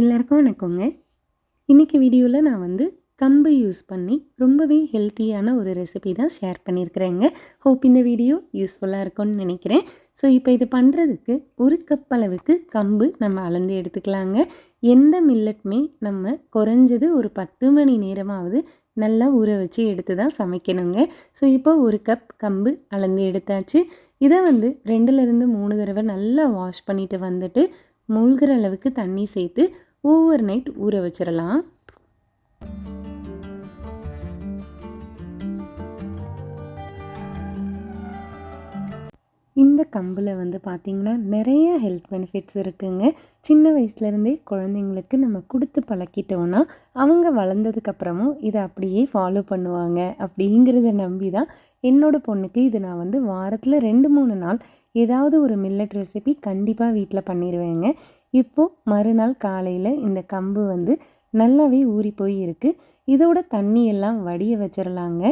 எல்லாருக்கும் வணக்கங்க. இன்றைக்கி வீடியோவில் நான் வந்து கம்பு யூஸ் பண்ணி ரொம்பவே ஹெல்த்தியான ஒரு ரெசிபி தான் ஷேர் பண்ணியிருக்கிறேங்க ஹோப் இந்த வீடியோ யூஸ்ஃபுல்லாக இருக்கும்னு நினைக்கிறேன். ஸோ இப்போ இது பண்ணுறதுக்கு ஒரு கப் அளவுக்கு கம்பு நம்ம அளந்து எடுத்துக்கலாங்க. எந்த மில்லட்டுமே நம்ம குறைஞ்சது ஒரு பத்து மணி நேரமாவது நல்லா ஊற வச்சு எடுத்து தான் சமைக்கணுங்க. ஸோ இப்போ ஒரு கப் கம்பு அளந்து எடுத்தாச்சு. இதை வந்து ரெண்டுலேருந்து மூணு தடவை நல்லா வாஷ் பண்ணிவிட்டு வந்துட்டு மூழ்கிற அளவுக்கு தண்ணி சேர்த்து ஓவர் நைட் ஊற வச்சிடலாம் இந்த கம்பில் வந்து பார்த்திங்கன்னா நிறைய ஹெல்த் பெனிஃபிட்ஸ் இருக்குங்க. சின்ன வயசுலேருந்தே குழந்தைங்களுக்கு நம்ம கொடுத்து பழக்கிட்டோன்னா அவங்க வளர்ந்ததுக்கப்புறமும் இதை அப்படியே ஃபாலோ பண்ணுவாங்க அப்படிங்கிறத நம்பி தான் என்னோடய பொண்ணுக்கு இது நான் வந்து வாரத்தில் ரெண்டு மூணு நாள் ஏதாவது ஒரு மில்லட் ரெசிபி கண்டிப்பாக வீட்டில் பண்ணிடுவேங்க இப்போது மறுநாள் காலையில் இந்த கம்பு வந்து நல்லாவே ஊறி போய் இருக்குது இதோட தண்ணியெல்லாம் வடிய வச்சிடலாங்க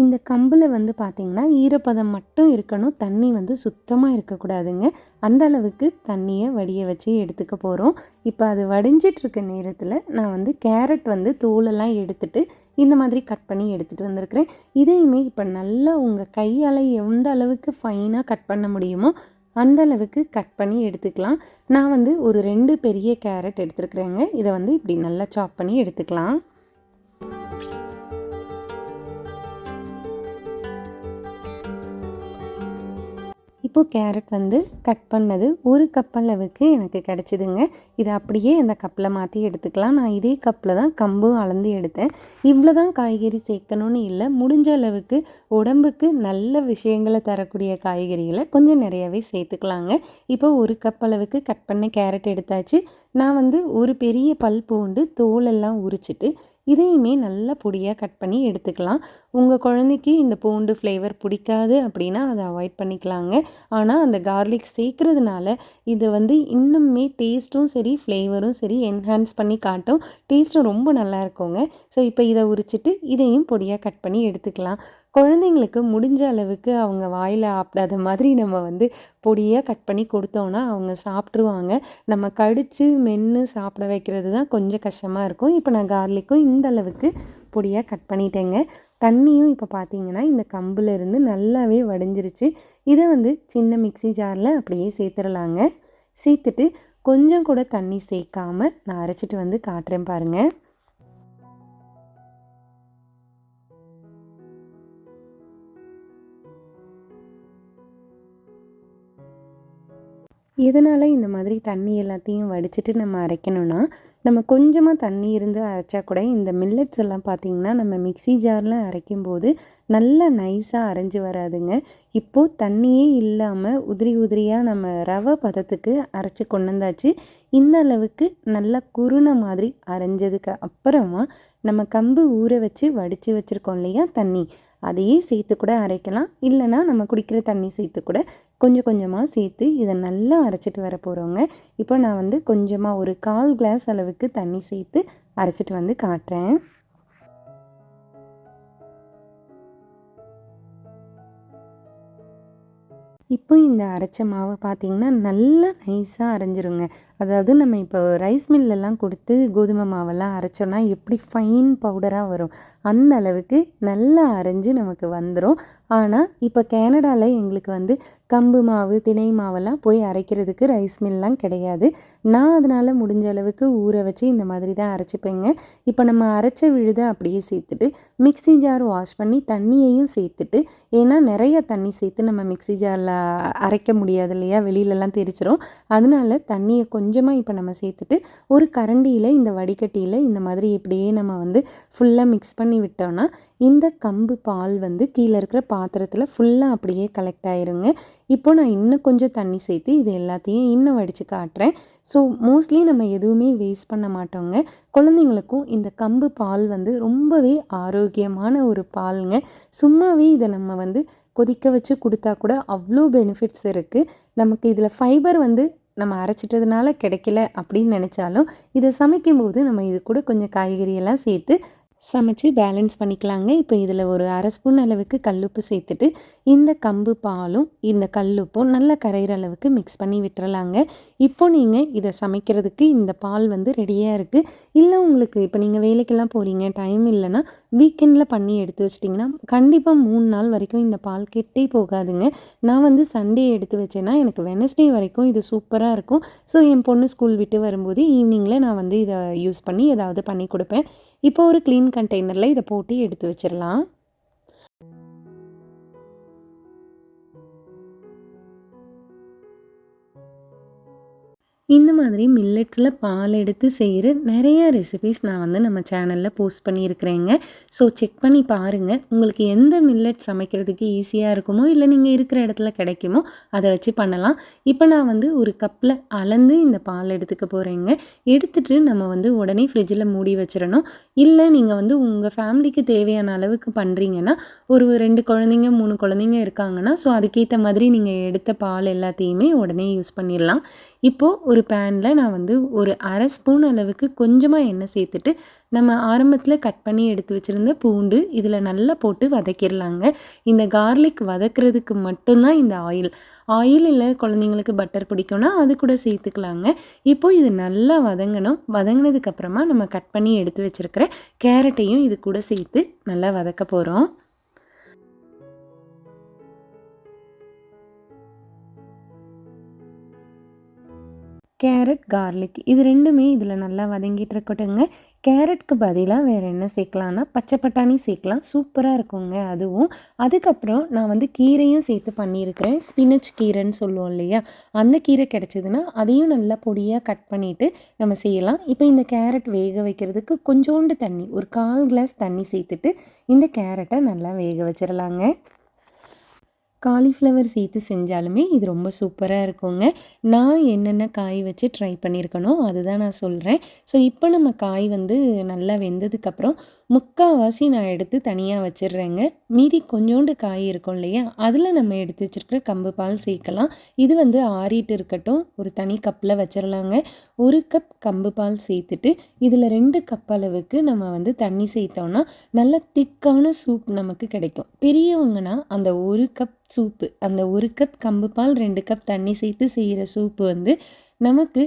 இந்த கம்பில் வந்து பார்த்திங்கன்னா ஈரப்பதம் மட்டும் இருக்கணும். தண்ணி வந்து சுத்தமாக இருக்கக்கூடாதுங்க. அந்த அளவுக்கு தண்ணியை வடிய வச்சு எடுத்துக்க போகிறோம் இப்போ அது வடிஞ்சிட்ருக்க நேரத்தில் நான் வந்து கேரட் வந்து தோலெல்லாம் எடுத்துட்டு இந்த மாதிரி கட் பண்ணி எடுத்துகிட்டு வந்திருக்கிறேன். இதையுமே இப்போ நல்லா உங்கள் கையால் எந்த அளவுக்கு ஃபைனாக கட் பண்ண முடியுமோ அந்த அளவுக்கு கட் பண்ணி எடுத்துக்கலாம். நான் வந்து ஒரு ரெண்டு பெரிய கேரட் எடுத்துருக்குறேங்க. இதை வந்து இப்படி நல்லா சாப் பண்ணி எடுத்துக்கலாம். இப்போது கேரட் வந்து கட் பண்ணது ஒரு கப் அளவுக்கு எனக்கு கிடச்சிதுங்க. இதை அப்படியே அந்த கப்பில் மாற்றி எடுத்துக்கலாம். நான் இதே கப்பில் தான் கம்பு அளந்து எடுத்தேன். இவ்வளோ தான் காய்கறி சேர்க்கணும்னு இல்லை. முடிஞ்ச அளவுக்கு உடம்புக்கு நல்ல விஷயங்களை தரக்கூடிய காய்கறிகளை கொஞ்சம் நிறையாவே சேர்த்துக்கலாங்க. இப்போ ஒரு கப் அளவுக்கு கட் பண்ண கேரட் எடுத்தாச்சு. நான் வந்து ஒரு பெரிய பல் பூண்டு தோலெல்லாம் உரிச்சிட்டு இதையுமே நல்லா பொடியாக கட் பண்ணி எடுத்துக்கலாம். உங்கள் குழந்தைக்கு இந்த பூண்டு ஃப்ளேவர் பிடிக்காது அப்படின்னா அதை அவாய்ட் பண்ணிக்கலாங்க. ஆனால் அந்த கார்லிக் சேர்க்குறதுனால இது வந்து இன்னுமே டேஸ்ட்டும் சரி ஃப்ளேவரும் சரி என்ஹான்ஸ் பண்ணி காட்டும். டேஸ்ட்டும் ரொம்ப நல்லா இருக்குங்க. ஸோ இப்போ இதை உரிச்சிட்டு இதையும் பொடியாக கட் பண்ணி எடுத்துக்கலாம். குழந்தைங்களுக்கு முடிஞ்ச அளவுக்கு அவங்க வாயில் ஆப்பிடாத மாதிரி நம்ம வந்து பொடியாக கட் பண்ணி கொடுத்தோன்னா அவங்க சாப்பிட்ருவாங்க நம்ம கடித்து மென்று சாப்பிட வைக்கிறது தான் கொஞ்சம் கஷ்டமாக இருக்கும். இப்போ நான் கார்லிக்கும் இந்த அளவுக்கு பொடியாக கட் பண்ணிட்டேங்க. தண்ணியும் இப்போ பார்த்தீங்கன்னா இந்த கம்புலேருந்து நல்லாவே வடிஞ்சிருச்சு. இதை வந்து சின்ன மிக்சி ஜாரில் அப்படியே சேர்த்துடலாங்க சேர்த்துட்டு கொஞ்சம் கூட தண்ணி சேர்க்காமல் நான் அரைச்சிட்டு வந்து காட்டுறேன் பாருங்கள் எதனால் இந்த மாதிரி தண்ணி எல்லாத்தையும் வடிச்சிட்டு நம்ம அரைக்கணும்னா நம்ம கொஞ்சமாக தண்ணி இருந்து அரைச்சா கூட இந்த மில்லட்ஸ் எல்லாம் பார்த்திங்கன்னா நம்ம மிக்சி ஜாரில் அரைக்கும்போது நல்லா நைஸாக அரைஞ்சி வராதுங்க. இப்போது தண்ணியே இல்லாமல் உதிரி உதிரியாக நம்ம ரவை பதத்துக்கு அரைச்சி கொண்டு வந்தாச்சு இந்த அளவுக்கு நல்லா குருணை மாதிரி அரைஞ்சதுக்கு அப்புறமா நம்ம கம்பு ஊற வச்சு வடித்து வச்சுருக்கோம் இல்லையா தண்ணி. அதையே சேர்த்து கூட அரைக்கலாம். இல்லைனா நம்ம குடிக்கிற தண்ணி சேர்த்து கூட கொஞ்சம் கொஞ்சமாக சேர்த்து இதை நல்லா அரைச்சிட்டு வர போகிறோங்க இப்போ நான் வந்து கொஞ்சமாக ஒரு கால் கிளாஸ் அளவுக்கு தண்ணி சேர்த்து அரைச்சிட்டு வந்து காட்டுறேன். இப்போ இந்த அரைச்ச மாவை பார்த்திங்கன்னா நல்லா நைஸாக அரைஞ்சிருங்க. அதாவது நம்ம இப்போ ரைஸ் மில்லெல்லாம் கொடுத்து கோதுமை மாவெல்லாம் அரைச்சோன்னா எப்படி ஃபைன் பவுடராக வரும். அந்த அளவுக்கு நல்லா அரைஞ்சு நமக்கு வந்துடும் ஆனால் இப்போ கேனடாவில் எங்களுக்கு வந்து கம்பு மாவு திணை மாவெல்லாம் போய் அரைக்கிறதுக்கு ரைஸ் மில்லாம் கிடையாது. நான் அதனால் முடிஞ்ச அளவுக்கு ஊற வச்சு இந்த மாதிரி தான் அரைச்சிப்பேங்க. இப்போ நம்ம அரைச்ச விழுதை அப்படியே சேர்த்துட்டு மிக்சி ஜார் வாஷ் பண்ணி தண்ணியையும் சேர்த்துட்டு ஏன்னா நிறைய தண்ணி சேர்த்து நம்ம மிக்சி ஜாரில் அரைக்க முடியாது இல்லையா? வெளியிலலாம் தெரிச்சிடும் அதனால தண்ணியை கொஞ்சமாக இப்போ நம்ம சேர்த்துட்டு ஒரு கரண்டியில் இந்த வடிகட்டியில் இந்த மாதிரி இப்படியே நம்ம வந்து ஃபுல்லாக மிக்ஸ் பண்ணி விட்டோம்னா இந்த கம்பு பால் வந்து கீழே இருக்கிற பாத்திரத்தில் ஃபுல்லாக அப்படியே கலெக்ட் ஆயிருங்க. இப்போ நான் இன்னும் கொஞ்சம் தண்ணி சேர்த்து இது எல்லாத்தையும் இன்னும் வடித்து காட்டுறேன். ஸோ மோஸ்ட்லி நம்ம எதுவுமே வேஸ்ட் பண்ண மாட்டோங்க. குழந்தைங்களுக்கும் இந்த கம்பு பால் வந்து ரொம்பவே ஆரோக்கியமான ஒரு பாலுங்க. சும்மாவே இதை நம்ம வந்து கொதிக்க வச்சு கொடுத்தா கூட அவ்வளோ பெனிஃபிட்ஸ் இருக்குது நமக்கு இதில் ஃபைபர் வந்து நம்ம அரைச்சிட்டதுனால கிடைக்கல அப்படின்னு நினச்சாலும் இதை சமைக்கும்போது நம்ம இது கூட கொஞ்சம் காய்கறியெல்லாம் சேர்த்து சமைச்சு பேலன்ஸ் பண்ணிக்கலாங்க. இப்போ இதில் ஒரு அரை ஸ்பூன் அளவுக்கு கல்லுப்பு சேர்த்துட்டு இந்த கம்பு பாலும் இந்த கல்லுப்பும் நல்லா கரையிற அளவுக்கு மிக்ஸ் பண்ணி விட்டுறலாங்க. இப்போ நீங்கள் இதை சமைக்கிறதுக்கு இந்த பால் வந்து ரெடியாக இருக்குது இல்லை உங்களுக்கு இப்போ நீங்கள் வேலைக்கெல்லாம் போகிறீங்க டைம் இல்லைன்னா வீக்கெண்டில் பண்ணி எடுத்து வச்சிட்டிங்கன்னா கண்டிப்பாக மூணு நாள் வரைக்கும் இந்த பால் கெட்டே போகாதுங்க. நான் வந்து சண்டே எடுத்து வச்சேன்னா எனக்கு வெனஸ்டே வரைக்கும் இது சூப்பராக இருக்கும். ஸோ என் பொண்ணு ஸ்கூல் விட்டு வரும்போது ஈவினிங்கில் நான் வந்து இதை யூஸ் பண்ணி ஏதாவது பண்ணி கொடுப்பேன். இப்போ ஒரு க்ளீன் கண்டெய்னரில் இதை போட்டு எடுத்து வச்சிடலாம் இந்த மாதிரி மில்லட்ஸில் பால் எடுத்து செய்கிற நிறைய ரெசிபிஸ் நான் வந்து நம்ம சேனலில் போஸ்ட் பண்ணியிருக்கிறேங்க. ஸோ செக் பண்ணி பாருங்கள் உங்களுக்கு எந்த மில்லட் சமைக்கிறதுக்கு ஈஸியாக இருக்குமோ இல்லை நீங்கள் இருக்கிற இடத்துல கிடைக்குமோ அதை வச்சு பண்ணலாம். இப்போ நான் வந்து ஒரு கப்பில் அளந்து இந்த பால் எடுத்துக்க போகிறேங்க எடுத்துகிட்டு நம்ம வந்து உடனே ஃப்ரிட்ஜில் மூடி வச்சிடணும். இல்லை நீங்கள் வந்து உங்கள் ஃபேமிலிக்கு தேவையான அளவுக்கு பண்ணுறீங்கன்னா ஒரு ரெண்டு குழந்தைங்க மூணு குழந்தைங்க இருக்காங்கன்னா ஸோ அதுக்கேற்ற மாதிரி நீங்கள் எடுத்த பால் எல்லாத்தையுமே உடனே யூஸ் பண்ணிடலாம். இப்போது ஒரு பேனில் நான் வந்து ஒரு அரை ஸ்பூன் அளவுக்கு கொஞ்சமாக எண்ணெய் சேர்த்துட்டு நம்ம ஆரம்பத்தில் கட் பண்ணி எடுத்து வச்சுருந்த பூண்டு இதில் நல்லா போட்டு வதக்கிடலாங்க. இந்த கார்லிக் வதக்கிறதுக்கு மட்டும்தான் இந்த ஆயில் ஆயில் இல்லை குழந்தைங்களுக்கு பட்டர் பிடிக்கும்னா அது கூட சேர்த்துக்கலாங்க. இப்போது இது நல்லா வதங்கணும். வதங்கினதுக்கப்புறமா நம்ம கட் பண்ணி எடுத்து வச்சுருக்கிற கேரட்டையும் இது கூட சேர்த்து நல்லா வதக்க போகிறோம் கேரட் கார்லிக் இது ரெண்டுமே இதில் நல்லா வதங்கிட்டு இருக்கட்டுங்க கேரட்க்கு பதிலாக வேறு என்ன சேர்க்கலான்னா பச்சை பட்டாணி சேர்க்கலாம். சூப்பராக இருக்குங்க அதுவும். அதுக்கப்புறம் நான் வந்து கீரையும் சேர்த்து பண்ணியிருக்கிறேன். ஸ்பினச் கீரைன்னு சொல்லுவோம் இல்லையா? அந்த கீரை கிடச்சிதுன்னா அதையும் நல்லா பொடியாக கட் பண்ணிவிட்டு நம்ம செய்யலாம். இப்போ இந்த கேரட் வேக வைக்கிறதுக்கு கொஞ்சோண்டு தண்ணி ஒரு கால் கிளாஸ் தண்ணி சேர்த்துட்டு இந்த கேரட்டை நல்லா வேக வச்சிடலாங்க காலிஃப்ளவர் சேர்த்து செஞ்சாலுமே இது ரொம்ப சூப்பராக இருக்குங்க. நான் என்னென்ன காய் வச்சு ட்ரை பண்ணியிருக்கனோ அதுதான் நான் சொல்கிறேன் ஸோ இப்போ நம்ம காய் வந்து நல்லா வெந்ததுக்கப்புறம் முக்கால்வாசி நான் எடுத்து தனியாக வச்சிடுறேங்க. மீதி கொஞ்சோண்டு காய் இருக்கும் இல்லையா? அதில் நம்ம எடுத்து வச்சுருக்கிற கம்பு பால் சேர்க்கலாம். இது வந்து ஆறிட்டு இருக்கட்டும். ஒரு தனி கப்பில் வச்சிடலாங்க ஒரு கப் கம்பு பால் சேர்த்துட்டு இதில் ரெண்டு கப் அளவுக்கு நம்ம வந்து தண்ணி சேர்த்தோன்னா நல்ல திக்கான சூப் நமக்கு கிடைக்கும். பெரியவங்கன்னா அந்த ஒரு கப் சூப்பு. அந்த ஒரு கப் கம்பு பால் ரெண்டு கப் தண்ணி சேர்த்து செய்கிற சூப்பு வந்து நமக்கு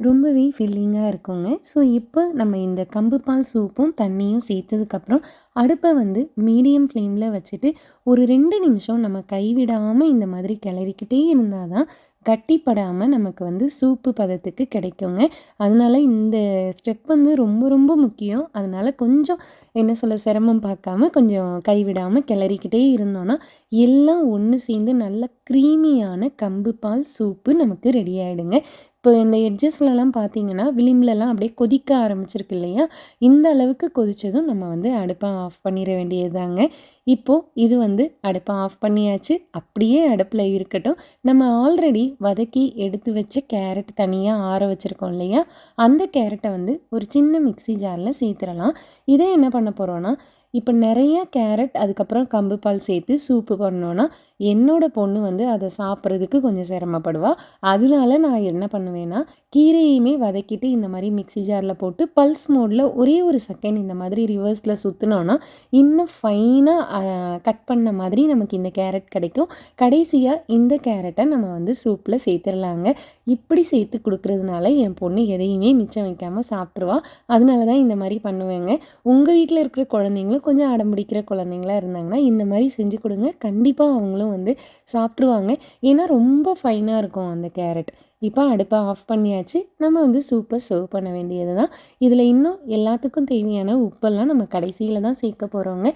ரொம்பவே ஃபில்லிங்காக இருக்குங்க. ஸோ இப்போ நம்ம இந்த கம்பு பால் சூப்பும் தண்ணியும் சேர்த்ததுக்கப்புறம் அடுப்பை வந்து மீடியம் ஃப்ளேமில் வச்சுட்டு ஒரு ரெண்டு நிமிஷம் நம்ம கைவிடாமல் இந்த மாதிரி கிளறிக்கிட்டே இருந்தால் தான் கட்டிப்படாமல் நமக்கு வந்து சூப்பு பதத்துக்கு கிடைக்குங்க. அதனால இந்த ஸ்டெப் வந்து ரொம்ப ரொம்ப முக்கியம். அதனால் கொஞ்சம் என்ன சொல்ல சிரமம் பார்க்காம கொஞ்சம் கைவிடாமல் கிளறிக்கிட்டே இருந்தோன்னா எல்லாம் ஒன்று சேர்ந்து நல்ல க்ரீமியான கம்பு பால் சூப்பு நமக்கு ரெடி ஆகிடுங்க இப்போ இந்த எட்ஜஸ்லலாம் பார்த்தீங்கன்னா விளிம்புலலாம் அப்படியே கொதிக்க ஆரம்பிச்சிருக்கு இல்லையா? இந்த அளவுக்கு கொதித்ததும் நம்ம வந்து அடுப்பை ஆஃப் பண்ணிட வேண்டியதுதாங்க. இப்போது இது வந்து அடுப்பை ஆஃப் பண்ணியாச்சு. அப்படியே அடுப்பில் இருக்கட்டும். நம்ம ஆல்ரெடி வதக்கி எடுத்து வச்ச கேரட் தனியாக ஆற வச்சுருக்கோம் இல்லையா? அந்த கேரட்டை வந்து ஒரு சின்ன மிக்சி ஜாரில் சேர்த்துடலாம். இதை என்ன பண்ண போகிறோன்னா இப்போ நிறைய கேரட் அதுக்கப்புறம் கம்பு பால் சேர்த்து சூப்பு பண்ணோன்னா என்னோட பொண்ணு வந்து அதை சாப்பிட்றதுக்கு கொஞ்சம் சிரமப்படுவா. அதனால நான் என்ன பண்ணுவேன்னா கீரையுமே வதக்கிட்டு இந்த மாதிரி மிக்சி ஜாரில் போட்டு பல்ஸ் மோடில் ஒரே ஒரு செகண்ட் இந்த மாதிரி ரிவர்ஸில் சுற்றினோன்னா இன்னும் ஃபைனாக கட் பண்ண மாதிரி நமக்கு இந்த கேரட் கிடைக்கும். கடைசியாக இந்த கேரட்டை நம்ம வந்து சூப்பில் சேர்த்துடலாங்க. இப்படி சேர்த்து கொடுக்குறதுனால என் பொண்ணு எதையுமே மிச்சம் வைக்காமல் சாப்பிட்ருவா அதனால தான் இந்த மாதிரி பண்ணுவேங்க. உங்கள் வீட்டில் இருக்கிற குழந்தைங்களும் கொஞ்சம் அடம் பிடிக்கிற குழந்தைங்களா இருந்தாங்கன்னா இந்த மாதிரி செஞ்சு கொடுங்க. கண்டிப்பாக அவங்களும் அவங்களும் வந்து சாப்பிட்ருவாங்க ஏன்னா ரொம்ப ஃபைனாக இருக்கும் அந்த கேரட். இப்போ அடுப்பை ஆஃப் பண்ணியாச்சு. நம்ம வந்து சூப்பர் சர்வ் பண்ண வேண்டியது தான் இதில் இன்னும் எல்லாத்துக்கும் தேவையான உப்பெல்லாம் நம்ம கடைசியில் தான் சேர்க்க போகிறோங்க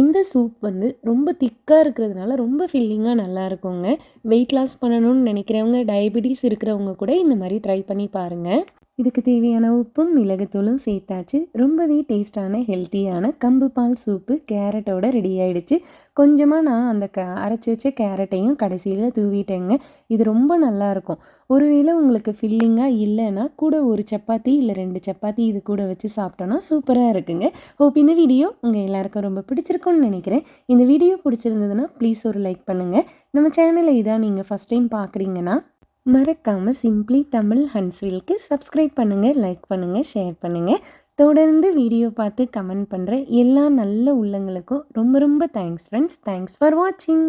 இந்த சூப் வந்து ரொம்ப திக்காக இருக்கிறதுனால ரொம்ப ஃபில்லிங்காக நல்லா இருக்குங்க. வெயிட் லாஸ் பண்ணணும்னு நினைக்கிறவங்க டயபிட்டிஸ் இருக்கிறவங்க கூட இந்த மாதிரி ட்ரை பண்ணி பாருங்கள் இதுக்கு தேவையான உப்பும் மிளகுத்தூளும் சேர்த்தாச்சு. ரொம்பவே டேஸ்டான ஹெல்த்தியான கம்பு பால் சூப்பு கேரட்டோட ரெடி ஆயிடுச்சு. கொஞ்சமாக நான் அந்த க அரைச்சி வச்ச கேரட்டையும் கடைசியில் தூவிட்டேங்க. இது ரொம்ப நல்லாயிருக்கும் ஒருவேளை உங்களுக்கு ஃபில்லிங்காக இல்லைன்னா கூட ஒரு சப்பாத்தி இல்லை ரெண்டு சப்பாத்தி இது கூட வச்சு சாப்பிட்டோன்னா சூப்பராக இருக்குங்க. ஹோப் இந்த வீடியோ உங்கள் எல்லாருக்கும் ரொம்ப பிடிச்சிருக்கும்னு நினைக்கிறேன். இந்த வீடியோ பிடிச்சிருந்ததுன்னா ப்ளீஸ் ஒரு லைக் பண்ணுங்கள் நம்ம சேனலை இதான் நீங்கள் ஃபஸ்ட் டைம் பார்க்குறீங்கன்னா மறக்காமல் சிம்ப்ளி தமிழ் ஹன்ஸ்வில்க்கு சப்ஸ்கிரைப் பண்ணுங்கள் லைக் பண்ணுங்கள் ஷேர் பண்ணுங்கள் தொடர்ந்து வீடியோ பார்த்து கமெண்ட் பண்ணுற எல்லா நல்ல உள்ளங்களுக்கும் ரொம்ப ரொம்ப தேங்க்ஸ் ஃப்ரெண்ட்ஸ் தேங்க்ஸ் ஃபார் வாட்சிங்